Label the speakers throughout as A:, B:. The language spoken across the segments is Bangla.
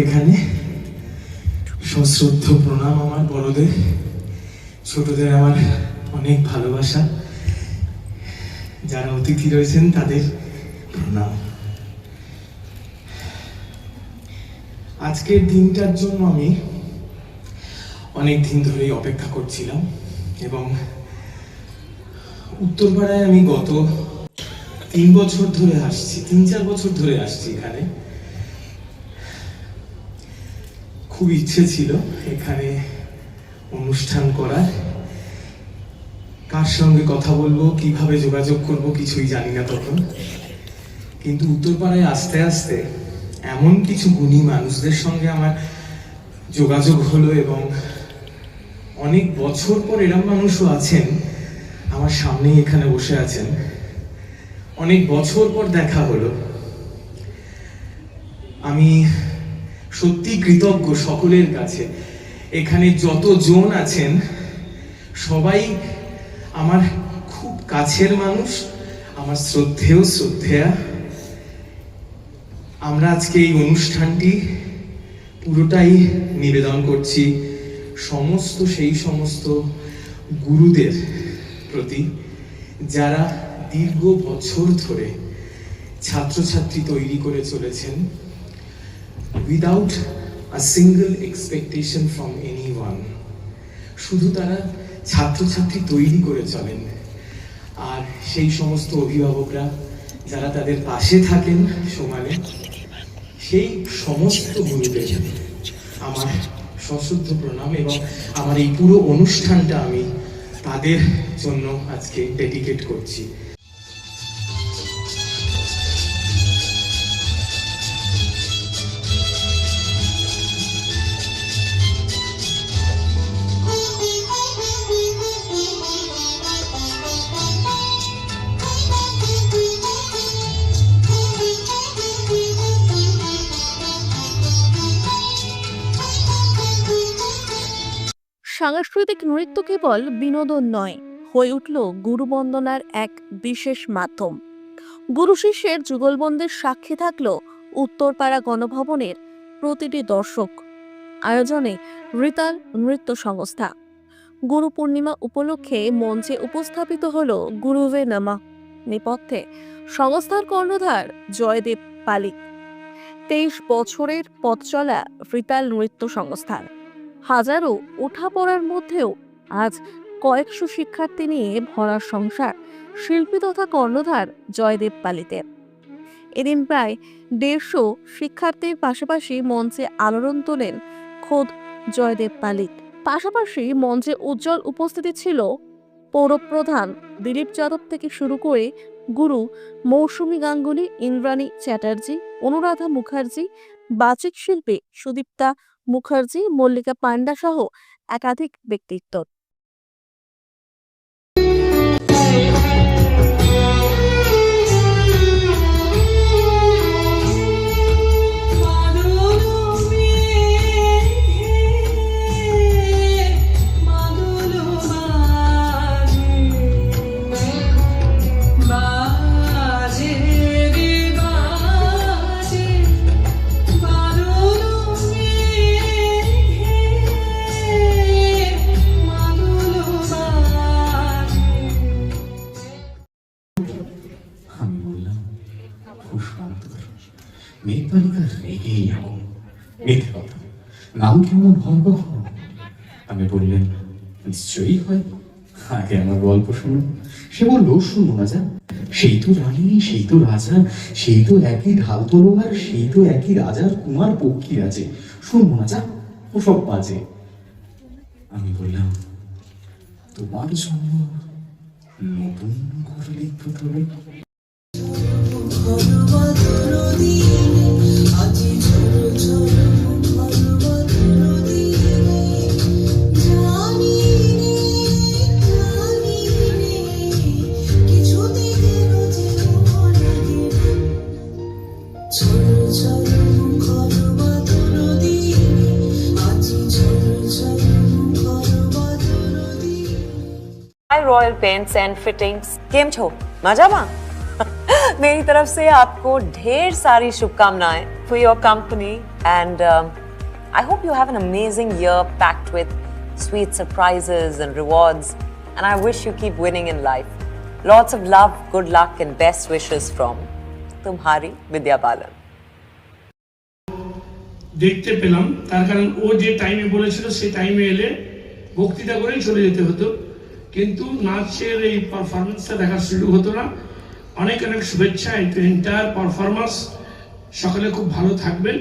A: এখানে সশ্রদ্ধ প্রণাম আমার বড়দের। ছোটদের আমার অনেক ভালোবাসা। যারা অতিথি রয়েছেন, তাদের প্রণাম। আজকের দিনটার জন্য আমি অনেক দিন ধরেই অপেক্ষা করছিলাম এবং উত্তরপাড়ায় আমি গত তিন বছর ধরে আসছি, তিন চার বছর ধরে আসছি এখানে। খুব ইচ্ছে ছিল এখানে অনুষ্ঠান করার। কার সঙ্গে কথা বলব, কীভাবে যোগাযোগ করব কিছুই জানি না তখন। কিন্তু উত্তরপাড়ায় আস্তে আস্তে এমন কিছু গুণী মানুষদের সঙ্গে আমার যোগাযোগ হলো এবং অনেক বছর পর এরম মানুষও আছেন, আমার সামনেই এখানে বসে আছেন। অনেক বছর পর দেখা হলো। আমি সত্যি কৃতজ্ঞ সকলের কাছে। এখানে যত জন আছেন, সবাই আমার খুব কাছের মানুষ, আমার শ্রদ্ধেয় শ্রদ্ধেয়া। আমরা আজকে এই অনুষ্ঠানটি পুরোটাই নিবেদন করছি সমস্ত সেই সমস্ত গুরুদের প্রতি, যারা দীর্ঘ বছর ধরে ছাত্রছাত্রী তৈরি করে চলেছেন। Without a single expectation from anyone শুধু তারা ছাত্রছাত্রী তৈরি করে চলেন। আর সেই সমস্ত অভিভাবকরা যারা তাদের পাশে থাকেন সমানে, সেই সমস্ত গুরুদের আমার সশ্রদ্ধ প্রণাম এবং আমার এই পুরো অনুষ্ঠানটা আমি তাদের জন্য আজকে ডেডিকেট করছি।
B: সাংস্কৃতিক নৃত্য কেবল বিনোদন নয়, হয়ে উঠল গুরুবন্দনার এক বিশেষ মাধ্যম। গুরু শিষ্যের যুগলবন্দের সাক্ষী থাকল উত্তরপাড়া গণভবনের প্রতিটি দর্শক। আয়োজনে রিতাল নৃত্য সংস্থা। গুরু পূর্ণিমা উপলক্ষে মঞ্চে উপস্থাপিত হল গুরুবে নামা। নেপথ্যে সংস্থার কর্ণধার জয়দেব পালিক। তেইশ বছরের পথ চলা রিতাল নৃত্য সংস্থার। হাজারো ওঠা ওঠাপড়ার মধ্যেও আজ কয়েকশো শিক্ষার্থী নিয়ে ভরা সংসার শিল্পী তথা কর্ণধার জয়দেব পালিতের এদিন প্রায় দেড়শো শিক্ষার্থীর পাশাপাশি মঞ্চে আলোড়ন তোলেন খোদ জয়দেব পালিত। পাশাপাশি মঞ্চে উজ্জ্বল উপস্থিতি ছিল পৌরপ্রধান দিলীপ যাদব থেকে শুরু করে গুরু মৌসুমী গাঙ্গুলি, ইন্দ্রাণী চ্যাটার্জি, অনুরাধা মুখার্জি, বাচিক শিল্পী সুদীপ্তা মুখার্জি মল্লিকা পান্ডা সহ একাধিক ব্যক্তিত্ব।
C: তালিকা রেগেই এখন মিথ্যে কথা নাম কেমন ভয়াবহ আমি বললেন নিশ্চয়ই হয় আগে আমার গল্প শুনুন সে বলল শুনুন রাজা সেই তো রানী সেই তো রাজা সেই তো একই ঢাল তলোয়ার সেই তো একই রাজার কুমার পক্ষী আছে শুনব না যা ওসব বাজে আমি বললাম তোমার জন্য নতুন করে লিখতে হবে
D: રોયલ પેન્ટ્સ એન્ડ ફિટિંગ્સ કેમ છો મજામાં मेरी तरफ से आपको ढेर सारी शुभकामनाएं for your company And um, I hope you have an amazing year packed with sweet surprises and rewards. And I wish you keep winning in life. Lots of love, good luck, and best wishes from Tumhari Vidya Balan.
E: দেখতে পেলাম তার কারণ ও যে টাইমে বলেছিল সেই টাইমে এলে বক্তৃতা করেই চলে যেতে হতো কিন্তু নাচের এই পারফরমেন্সটা দেখা শুরু হতো না অনেক অনেক শুভেচ্ছা এই এন্টায়ার পারফরমেন্স সকলে খুব ভালো থাকবেন।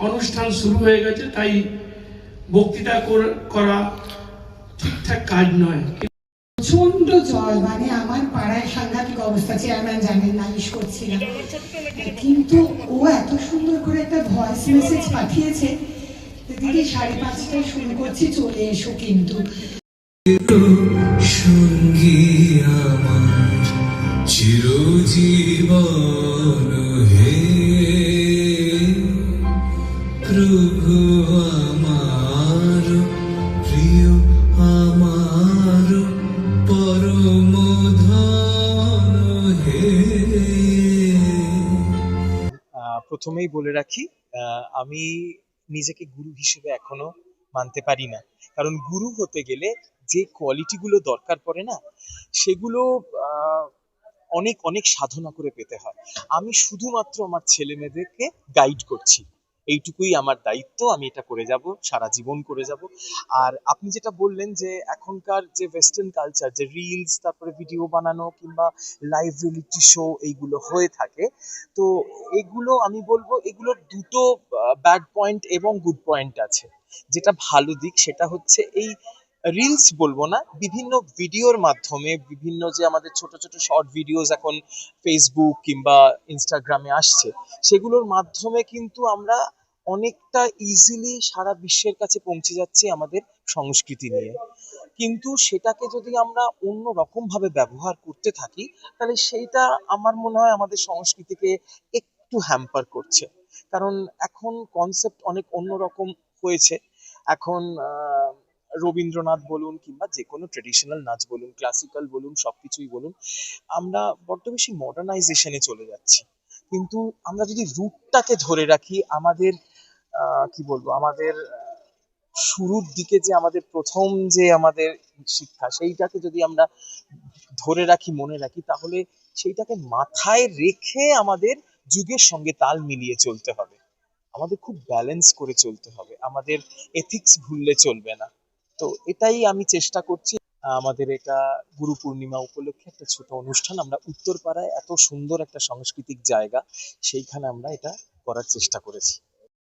E: অনুষ্ঠান শুরু হয়ে গেছে তাই বক্তৃতা করা ঠিকঠাক কাজ নয়।
F: প্রচণ্ড জল মানে আমার পাড়ায় সাংঘাতিক অবস্থা চেয়ারম্যান জানেন নালিশ করছিলাম কিন্তু ও এত সুন্দর করে একটা ভয়েস মেসেজ পাঠিয়েছে দিদি সাড়ে পাঁচটায় শুরু করছি চলে এসো কিন্তু।
G: সঙ্গী আমার। চিরজীবন হে প্রভু আমার, প্রিয় আমার পরম ধন হে
A: প্রথমেই বলে রাখি আমি নিজেকে গুরু হিসেবে এখনও মানতে পারি না। কারণ গুরু হতে গেলে যে কোয়ালিটিগুলো দরকার পড়ে না, সেগুলো অনেক অনেক সাধনা করে পেতে হয়। আমি শুধুমাত্র আমার ছেলে মেয়েদেরকে গাইড করছি। এইটুকুই আমার দায়িত্ব, আমি এটা করে যাব, সারা জীবন করে যাব। আর আপনি যেটা বললেন যে এখনকার যে ওয়েস্টার্ন কালচার যে রিলস তারপরে ভিডিও বানানো কিংবা লাইভ রিয়েলিটি শো এইগুলো হয়ে থাকে, তো এগুলো আমি বলব এগুলোর দুটো ব্যাড পয়েন্ট এবং গুড পয়েন্ট আছে। যেটা ভালো দিক, সেটা হচ্ছে এই রিলস বলব না, বিভিন্ন ভিডিওর মাধ্যমে বিভিন্ন যে আমাদের ছোট ছোট শর্ট ভিডিওস এখন ফেসবুক কিংবা ইনস্টাগ্রামে আসছে, সেগুলোর মাধ্যমে কিন্তু আমরা অনেকটা ইজিলি সারা বিশ্বের কাছে পৌঁছে যাচ্ছি আমাদের সংস্কৃতি নিয়ে। কিন্তু সেটাকে যদি আমরা অন্য রকম ভাবে ব্যবহার করতে থাকি, তাহলে সেইটা আমার মনে হয় আমাদের সংস্কৃতিকে একটু হ্যাম্পার করছে। কারণ এখন কনসেপ্ট অনেক অন্যরকম হয়েছে। এখন রবীন্দ্রনাথ বলুন কিংবা যে কোনো ট্রেডিশনাল নাচ বলুন ক্লাসিক্যাল বলুন, সবকিছুই বলুন, আমরা বড্ড বেশি মডার্নাইজেশনে চলে যাচ্ছি। কিন্তু আমরা যদি রুটটাকে ধরে রাখি, আমাদের কি বলব, আমাদের শুরুর দিকে যে আমাদের প্রথম যে আমাদের শিক্ষা, সেইটাকে যদি আমরা ধরে রাখি, মনে রাখি, তাহলে সেইটাকে মাথায় রেখে আমাদের যুগের সঙ্গে তাল মিলিয়ে চলতে হবে। আমাদের খুব ব্যালেন্স করে চলতে হবে। আমাদের এথিক্স ভুললে চলবে না। তো এটাই আমি চেষ্টা করছি। আমাদের এটা গুরু পূর্ণিমা উপলক্ষে একটা ছোট অনুষ্ঠান। আমরা উত্তরপাড়ায় এত সুন্দর একটা সাংস্কৃতিক জায়গা, সেইখানে আমরা এটা করার চেষ্টা করেছি।